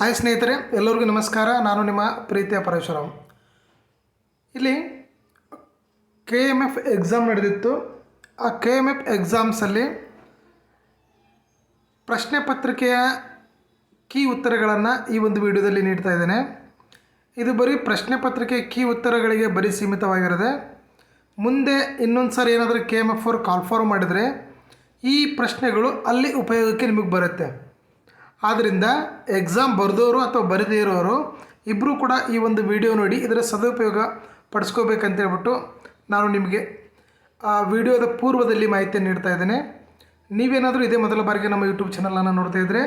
Hi ಸ್ನೇಹಿತರೆ, ಎಲ್ಲರಿಗೂ ನಮಸ್ಕಾರ. ನಾನು ನಿಮ್ಮ ಪ್ರೀತಿಯ ಪರಶುರಾಮ್. ಇಲ್ಲಿ ಕೆ ಎಂ ಎಫ್ ಎಕ್ಸಾಮ್ ನಡೆದಿತ್ತು. ಆ ಕೆ ಎಂ ಎಫ್ ಎಕ್ಸಾಮ್ಸಲ್ಲಿ ಪ್ರಶ್ನೆ ಪತ್ರಿಕೆಯ ಕೀ ಉತ್ತರಗಳನ್ನು ಈ ಒಂದು ವಿಡಿಯೋದಲ್ಲಿ ನೀಡ್ತಾ ಇದ್ದೇನೆ. ಇದು ಬರೀ ಪ್ರಶ್ನೆ ಪತ್ರಿಕೆ ಕೀ ಉತ್ತರಗಳಿಗೆ ಬರೀ ಸೀಮಿತವಾಗಿರದೆ, ಮುಂದೆ ಇನ್ನೊಂದು ಸಾರಿ ಏನಾದರೂ ಕೆ ಎಂ ಎಫ್ ಅವ್ರು ಕಾಲ್ ಫಾರ್ಮ್ ಮಾಡಿದರೆ ಈ ಪ್ರಶ್ನೆಗಳು ಅಲ್ಲಿ ಉಪಯೋಗಕ್ಕೆ ನಿಮಗೆ ಬರುತ್ತೆ. ಆದ್ದರಿಂದ ಎಕ್ಸಾಮ್ ಬರೆದವರು ಅಥವಾ ಬರದೇ ಇರೋರು ಇಬ್ಬರೂ ಕೂಡ ಈ ಒಂದು ವಿಡಿಯೋ ನೋಡಿ ಇದರ ಸದುಪಯೋಗ ಪಡಿಸ್ಕೋಬೇಕಂತ ಹೇಳ್ಬಿಟ್ಟು ನಾನು ನಿಮಗೆ ಆ ವಿಡಿಯೋದ ಪೂರ್ವದಲ್ಲಿ ಮಾಹಿತಿಯನ್ನು ನೀಡ್ತಾ ಇದ್ದೇನೆ. ನೀವೇನಾದರೂ ಇದೇ ಮೊದಲ ಬಾರಿಗೆ ನಮ್ಮ ಯೂಟ್ಯೂಬ್ ಚಾನಲನ್ನು ನೋಡ್ತಾ ಇದ್ದರೆ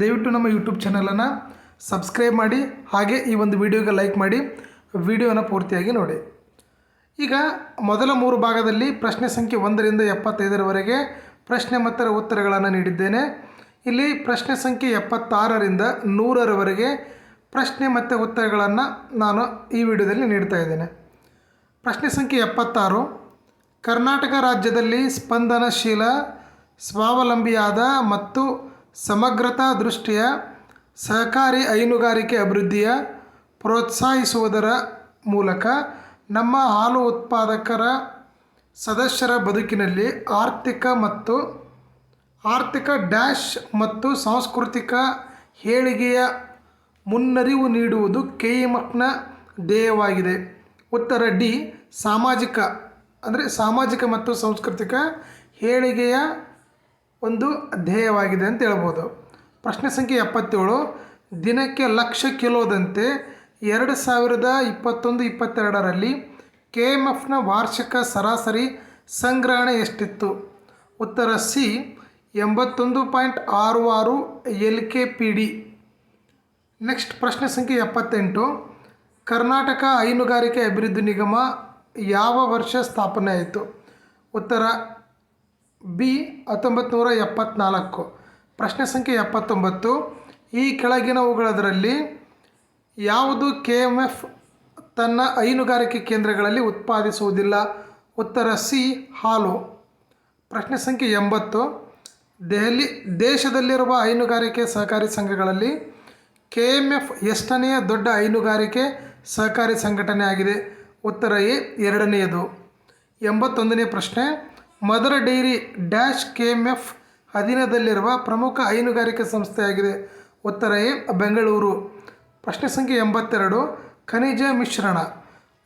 ದಯವಿಟ್ಟು ನಮ್ಮ ಯೂಟ್ಯೂಬ್ ಚಾನಲನ್ನು ಸಬ್ಸ್ಕ್ರೈಬ್ ಮಾಡಿ, ಹಾಗೆ ಈ ಒಂದು ವಿಡಿಯೋಗೆ ಲೈಕ್ ಮಾಡಿ ವಿಡಿಯೋನ ಪೂರ್ತಿಯಾಗಿ ನೋಡಿ. ಈಗ ಮೊದಲ ಮೂರು ಭಾಗದಲ್ಲಿ ಪ್ರಶ್ನೆ ಸಂಖ್ಯೆ ಒಂದರಿಂದ ಎಪ್ಪತ್ತೈದರವರೆಗೆ ಪ್ರಶ್ನೆ ಮತ್ತರ ಉತ್ತರಗಳನ್ನು ನೀಡಿದ್ದೇನೆ. ಇಲ್ಲಿ ಪ್ರಶ್ನೆ ಸಂಖ್ಯೆ ಎಪ್ಪತ್ತಾರರಿಂದ ನೂರರವರೆಗೆ ಪ್ರಶ್ನೆ ಮತ್ತು ಉತ್ತರಗಳನ್ನು ನಾನು ಈ ವಿಡಿಯೋದಲ್ಲಿ ನೀಡ್ತಾ ಇದ್ದೇನೆ. ಪ್ರಶ್ನೆ ಸಂಖ್ಯೆ ಎಪ್ಪತ್ತಾರು. ಕರ್ನಾಟಕ ರಾಜ್ಯದಲ್ಲಿ ಸ್ಪಂದನಶೀಲ, ಸ್ವಾವಲಂಬಿಯಾದ ಮತ್ತು ಸಮಗ್ರತಾ ದೃಷ್ಟಿಯ, ಸಹಕಾರಿ ಹೈನುಗಾರಿಕೆ ಅಭಿವೃದ್ಧಿಯ ಪ್ರೋತ್ಸಾಹಿಸುವುದರ ಮೂಲಕ ನಮ್ಮ ಹಾಲು ಉತ್ಪಾದಕರ ಸದಸ್ಯರ ಬದುಕಿನಲ್ಲಿ ಆರ್ಥಿಕ ಮತ್ತು ಆರ್ಥಿಕ ಡ್ಯಾಶ್ ಮತ್ತು ಸಾಂಸ್ಕೃತಿಕ ಏಳಿಗೆಯ ಮುನ್ನರಿವು ನೀಡುವುದು ಕೆ ಧ್ಯೇಯವಾಗಿದೆ. ಉತ್ತರ ಡಿ, ಸಾಮಾಜಿಕ, ಅಂದರೆ ಸಾಮಾಜಿಕ ಮತ್ತು ಸಾಂಸ್ಕೃತಿಕ ಏಳಿಗೆಯ ಒಂದು ಧ್ಯೇಯವಾಗಿದೆ ಅಂತ ಹೇಳ್ಬೋದು. ಪ್ರಶ್ನೆ ಸಂಖ್ಯೆ ಎಪ್ಪತ್ತೇಳು, ದಿನಕ್ಕೆ ಲಕ್ಷ ಕಿಲೋದಂತೆ ಎರಡು ಸಾವಿರದ ಇಪ್ಪತ್ತೊಂದು, ಇಪ್ಪತ್ತೆರಡರಲ್ಲಿ ಕೆ ಎಂ ಎಫ್ನ ವಾರ್ಷಿಕ ಸರಾಸರಿ ಸಂಗ್ರಹಣೆ ಎಷ್ಟಿತ್ತು? ಉತ್ತರ ಸಿ ಎಂಬತ್ತೊಂದು ಪಾಯಿಂಟ್ ಆರು ಆರು L K P D. Next ಪ್ರಶ್ನೆ ಸಂಖ್ಯೆ ಎಪ್ಪತ್ತೆಂಟು. ಕರ್ನಾಟಕ ಹೈನುಗಾರಿಕೆ ಅಭಿವೃದ್ಧಿ ನಿಗಮ ಯಾವ ವರ್ಷ ಸ್ಥಾಪನೆ ಆಯಿತು? ಉತ್ತರ ಬಿ ಹತ್ತೊಂಬತ್ತು ನೂರ ಎಪ್ಪತ್ತ್ನಾಲ್ಕು ಪ್ರಶ್ನೆ ಸಂಖ್ಯೆ ಎಪ್ಪತ್ತೊಂಬತ್ತು. ಈ ಕೆಳಗಿನವುಗಳದರಲ್ಲಿ ಯಾವುದು ಕೆ ಎಂ ಎಫ್ ತನ್ನ ಹೈನುಗಾರಿಕೆ ಕೇಂದ್ರಗಳಲ್ಲಿ ಉತ್ಪಾದಿಸುವುದಿಲ್ಲ? ಉತ್ತರ ಸಿ ಹಾಲು. ಪ್ರಶ್ನೆ ಸಂಖ್ಯೆ ಎಂಬತ್ತು. ದೆಹಲಿ, ದೇಶದಲ್ಲಿರುವ ಹೈನುಗಾರಿಕೆ ಸಹಕಾರಿ ಸಂಘಗಳಲ್ಲಿ ಕೆ ಎಂ ಎಫ್ ಎಷ್ಟನೆಯ ದೊಡ್ಡ ಹೈನುಗಾರಿಕೆ ಸಹಕಾರಿ ಸಂಘಟನೆ ಆಗಿದೆ? ಉತ್ತರ ಎ, ಎರಡನೆಯದು. ಎಂಬತ್ತೊಂದನೇ ಪ್ರಶ್ನೆ. Mother dairy dash K M F ಅಧೀನದಲ್ಲಿರುವ ಪ್ರಮುಖ ಹೈನುಗಾರಿಕೆ ಸಂಸ್ಥೆಯಾಗಿದೆ. ಉತ್ತರ ಎ, ಬೆಂಗಳೂರು. ಪ್ರಶ್ನೆ ಸಂಖ್ಯೆ ಎಂಬತ್ತೆರಡು. ಖನಿಜ ಮಿಶ್ರಣ.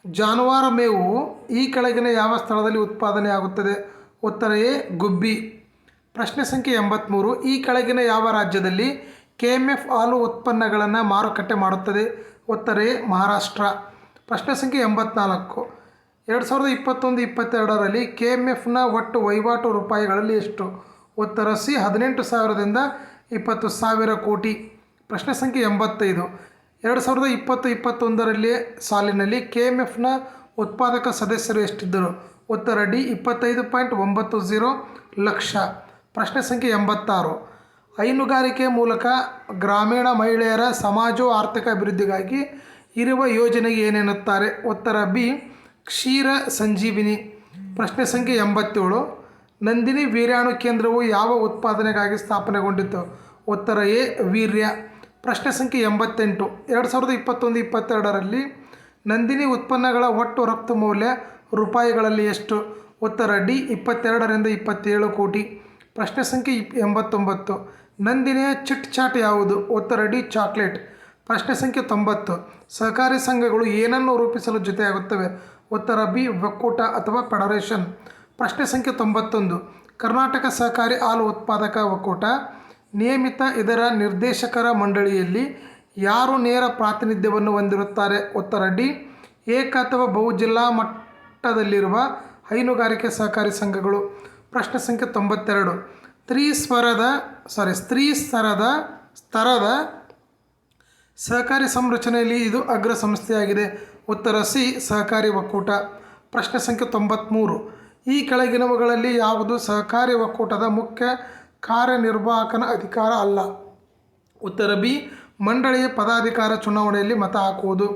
ಜಾನುವಾರು ಮೇವು ಈ ಕೆಳಗಿನ ಯಾವ ಸ್ಥಳದಲ್ಲಿ ಉತ್ಪಾದನೆ ಆಗುತ್ತದೆ ಉತ್ತರ ಎ, ಗುಬ್ಬಿ. ಪ್ರಶ್ನೆ ಸಂಖ್ಯೆ ಎಂಬತ್ತ್ಮೂರು ಈ ಕೆಳಗಿನ ಯಾವ ರಾಜ್ಯದಲ್ಲಿ ಕೆ ಎಂ ಎಫ್ ಹಾಲು ಉತ್ಪನ್ನಗಳನ್ನು ಮಾರುಕಟ್ಟೆ ಮಾಡುತ್ತದೆ? ಉತ್ತರೆ ಮಹಾರಾಷ್ಟ್ರ. ಪ್ರಶ್ನೆ ಸಂಖ್ಯೆ ಎಂಬತ್ನಾಲ್ಕು, ಎರಡು ಸಾವಿರದ ಇಪ್ಪತ್ತೊಂದು, ಇಪ್ಪತ್ತೆರಡರಲ್ಲಿ ಕೆ ಎಂ ಎಫ್ನ ಒಟ್ಟು ವಹಿವಾಟು ರೂಪಾಯಿಗಳಲ್ಲಿ ಎಷ್ಟು? ಉತ್ತರ ಸಿ, ಹದಿನೆಂಟು ಸಾವಿರದಿಂದ ಇಪ್ಪತ್ತು ಸಾವಿರ ಕೋಟಿ. ಪ್ರಶ್ನೆ ಸಂಖ್ಯೆ ಎಂಬತ್ತೈದು, ಎರಡು ಸಾವಿರದ ಇಪ್ಪತ್ತು, ಇಪ್ಪತ್ತೊಂದರಲ್ಲಿ ಸಾಲಿನಲ್ಲಿ ಕೆ ಎಂ ಎಫ್ನ ಉತ್ಪಾದಕ ಸದಸ್ಯರು ಎಷ್ಟಿದ್ದರು? ಉತ್ತರ ಡಿ, ಇಪ್ಪತ್ತೈದು ಪಾಯಿಂಟ್ ಒಂಬತ್ತು ಝೀರೋ ಲಕ್ಷ. ಪ್ರಶ್ನೆ ಸಂಖ್ಯೆ ಎಂಬತ್ತಾರು. ಹೈನುಗಾರಿಕೆ ಮೂಲಕ ಗ್ರಾಮೀಣ ಮಹಿಳೆಯರ ಸಮಾಜೋ ಆರ್ಥಿಕ ಅಭಿವೃದ್ಧಿಗಾಗಿ ಇರುವ ಯೋಜನೆಗೆ ಏನೆನ್ನುತ್ತಾರೆ? ಉತ್ತರ ಬಿ, ಕ್ಷೀರ ಸಂಜೀವಿನಿ. ಪ್ರಶ್ನೆ ಸಂಖ್ಯೆ ಎಂಬತ್ತೇಳು. ನಂದಿನಿ ವೀರ್ಯಾಣು ಕೇಂದ್ರವು ಯಾವ ಉತ್ಪಾದನೆಗಾಗಿ ಸ್ಥಾಪನೆಗೊಂಡಿತ್ತು? ಉತ್ತರ ಎ, ವೀರ್ಯ. ಪ್ರಶ್ನೆ ಸಂಖ್ಯೆ ಎಂಬತ್ತೆಂಟು. ಎರಡು ಸಾವಿರದ ಇಪ್ಪತ್ತೊಂದು, ಇಪ್ಪತ್ತೆರಡರಲ್ಲಿ ನಂದಿನಿ ಉತ್ಪನ್ನಗಳ ಒಟ್ಟು ರಫ್ತು ಮೌಲ್ಯ ರೂಪಾಯಿಗಳಲ್ಲಿ ಎಷ್ಟು? ಉತ್ತರ ಡಿ, ಇಪ್ಪತ್ತೆರಡರಿಂದ ಇಪ್ಪತ್ತೇಳು ಕೋಟಿ. ಪ್ರಶ್ನೆ ಸಂಖ್ಯೆ ಇಪ್ ಎಂಬತ್ತೊಂಬತ್ತು. ನಂದಿನಿಯ ಚಿಟ್ ಚಾಟ್ ಯಾವುದು? ಉತ್ತರ ಡಿ, ಚಾಕ್ಲೇಟ್. ಪ್ರಶ್ನೆ ಸಂಖ್ಯೆ ತೊಂಬತ್ತು. ಸಹಕಾರಿ ಸಂಘಗಳು ಏನನ್ನು ರೂಪಿಸಲು ಜೊತೆಯಾಗುತ್ತವೆ? ಉತ್ತರ ಬಿ, ಒಕ್ಕೂಟ ಅಥವಾ ಫೆಡರೇಷನ್. ಪ್ರಶ್ನೆ ಸಂಖ್ಯೆ ತೊಂಬತ್ತೊಂದು. ಕರ್ನಾಟಕ ಸಹಕಾರಿ ಹಾಲು ಉತ್ಪಾದಕ ಒಕ್ಕೂಟ, ನಿಯಮಿತ ಇದರ ನಿರ್ದೇಶಕರ ಮಂಡಳಿಯಲ್ಲಿ ಯಾರು ನೇರ ಪ್ರಾತಿನಿಧ್ಯವನ್ನು ಹೊಂದಿರುತ್ತಾರೆ? ಉತ್ತರ ಡಿ, ಏಕ ಅಥವಾ ಬಹು ಜಿಲ್ಲಾ ಮಟ್ಟದಲ್ಲಿರುವ ಹೈನುಗಾರಿಕೆ ಸಹಕಾರಿ ಸಂಘಗಳು. ಪ್ರಶ್ನೆ ಸಂಖ್ಯೆ ತೊಂಬತ್ತೆರಡು. ತ್ರಿಸ್ವರದ ಸಾರಿ ಸ್ತ್ರೀ ಸ್ತರದ ಸ್ತರದ ಸಹಕಾರಿ ಸಂರಚನೆಯಲ್ಲಿ ಇದು ಅಗ್ರ ಸಂಸ್ಥೆಯಾಗಿದೆ. ಉತ್ತರ ಸಿ, ಸಹಕಾರಿ ಒಕ್ಕೂಟ. ಪ್ರಶ್ನೆ ಸಂಖ್ಯೆ ತೊಂಬತ್ತ್ಮೂರು ಈ ಕೆಳಗಿನವುಗಳಲ್ಲಿ ಯಾವುದು ಸಹಕಾರಿ ಒಕ್ಕೂಟದ ಮುಖ್ಯ ಕಾರ್ಯನಿರ್ವಾಹಕನ ಅಧಿಕಾರ ಅಲ್ಲ? ಉತ್ತರ ಬಿ, ಮಂಡಳಿಯ ಪದಾಧಿಕಾರ ಚುನಾವಣೆಯಲ್ಲಿ ಮತ ಹಾಕುವುದು.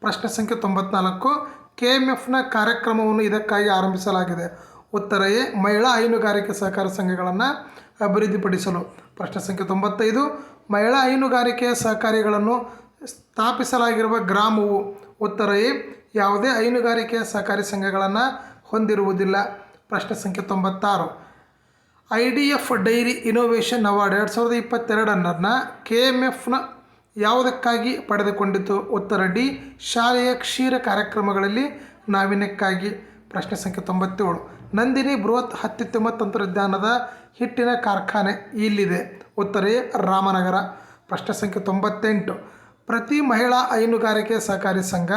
ಪ್ರಶ್ನೆ ಸಂಖ್ಯೆ ತೊಂಬತ್ನಾಲ್ಕು. ಕೆ ಎಂ ಎಫ್ನ ಕಾರ್ಯಕ್ರಮವನ್ನು ಇದಕ್ಕಾಗಿ ಆರಂಭಿಸಲಾಗಿದೆ. ಉತ್ತರ ಎ ಮಹಿಳಾ ಹೈನುಗಾರಿಕೆ ಸಹಕಾರ ಸಂಘಗಳನ್ನು ಅಭಿವೃದ್ಧಿಪಡಿಸಲು. ಪ್ರಶ್ನೆ ಸಂಖ್ಯೆ ತೊಂಬತ್ತೈದು. ಮಹಿಳಾ ಹೈನುಗಾರಿಕೆ ಸಹಕಾರಿಗಳನ್ನು ಸ್ಥಾಪಿಸಲಾಗಿರುವ ಗ್ರಾಮವು ಉತ್ತರ ಎ ಯಾವುದೇ ಹೈನುಗಾರಿಕೆ ಸಹಕಾರಿ ಸಂಘಗಳನ್ನು ಹೊಂದಿರುವುದಿಲ್ಲ. ಪ್ರಶ್ನೆ ಸಂಖ್ಯೆ ತೊಂಬತ್ತಾರು. I D F dairy innovation award ಎರಡು ಸಾವಿರದ ಇಪ್ಪತ್ತೆರಡನ್ನು ಕೆ ಎಂ ಎಫ್ನ ಯಾವುದಕ್ಕಾಗಿ ಪಡೆದುಕೊಂಡಿತು? ಉತ್ತರ ಡಿ, ಶಾಲೆಯ ಕ್ಷೀರ ಕಾರ್ಯಕ್ರಮಗಳಲ್ಲಿ ನಾವೀನ್ಯಕ್ಕಾಗಿ ಪ್ರಶ್ನೆ ಸಂಖ್ಯೆ ತೊಂಬತ್ತೇಳು. ನಂದಿನಿ ಬೃಹತ್ ಅತ್ಯುತ್ತಮ ತಂತ್ರಜ್ಞಾನದ ಹಿಟ್ಟಿನ ಕಾರ್ಖಾನೆ ಇಲ್ಲಿದೆ. ಉತ್ತರ, ರಾಮನಗರ. ಪ್ರಶ್ನೆ ಸಂಖ್ಯೆ ತೊಂಬತ್ತೆಂಟು. ಪ್ರತಿ ಮಹಿಳಾ ಹೈನುಗಾರಿಕೆ ಸಹಕಾರಿ ಸಂಘ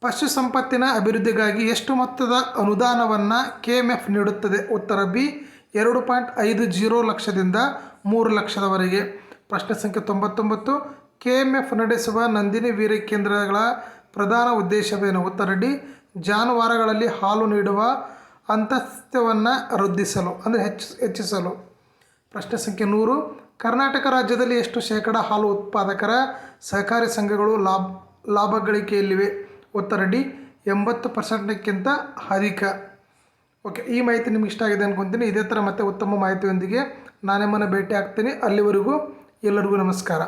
ಪಶು ಸಂಪತ್ತಿನ ಅಭಿವೃದ್ಧಿಗಾಗಿ ಎಷ್ಟು ಮೊತ್ತದ ಅನುದಾನವನ್ನು ಕೆ ಎಂ ಎಫ್ ನೀಡುತ್ತದೆ? ಉತ್ತರ ಬಿ, ಎರಡು ಪಾಯಿಂಟ್ ಐದು ಜೀರೋ ಲಕ್ಷದಿಂದ ಮೂರು ಲಕ್ಷದವರೆಗೆ. ಪ್ರಶ್ನೆ ಸಂಖ್ಯೆ ತೊಂಬತ್ತೊಂಬತ್ತು. ಕೆ ಎಂ ಎಫ್ ನಡೆಸುವ ನಂದಿನಿ ವೀರ ಕೇಂದ್ರಗಳ ಪ್ರಧಾನ ಉದ್ದೇಶವೇನು? ಉತ್ತರ ಡಿ ಜಾನುವಾರುಗಳಲ್ಲಿ ಹಾಲು ನೀಡುವ ಅಂತಸ್ತ್ಯವನ್ನು ವೃದ್ಧಿಸಲು, ಅಂದರೆ ಹೆಚ್ಚು, ಹೆಚ್ಚಿಸಲು. ಪ್ರಶ್ನೆ ಸಂಖ್ಯೆ ನೂರು. ಕರ್ನಾಟಕ ರಾಜ್ಯದಲ್ಲಿ ಎಷ್ಟು ಶೇಕಡ ಹಾಲು ಉತ್ಪಾದಕರ ಸಹಕಾರಿ ಸಂಘಗಳು ಲಾಭ ಲಾಭಗಳಿಕೆಯಲ್ಲಿವೆ ಉತ್ತರ ಡಿ ಎಂಬತ್ತು ಪರ್ಸೆಂಟ್ಕ್ಕಿಂತ ಅಧಿಕ. ಓಕೆ, ಈ ಮಾಹಿತಿ ನಿಮ್ಗೆ ಇಷ್ಟ ಆಗಿದೆ ಅನ್ಕೊತೀನಿ. ಇದೇ ಥರ ಮತ್ತೆ ಉತ್ತಮ ಮಾಹಿತಿಯೊಂದಿಗೆ ನಾನೇ ಮನೆ ಭೇಟಿ ಆಗ್ತೀನಿ ಅಲ್ಲಿವರೆಗೂ ಎಲ್ಲರಿಗೂ ನಮಸ್ಕಾರ.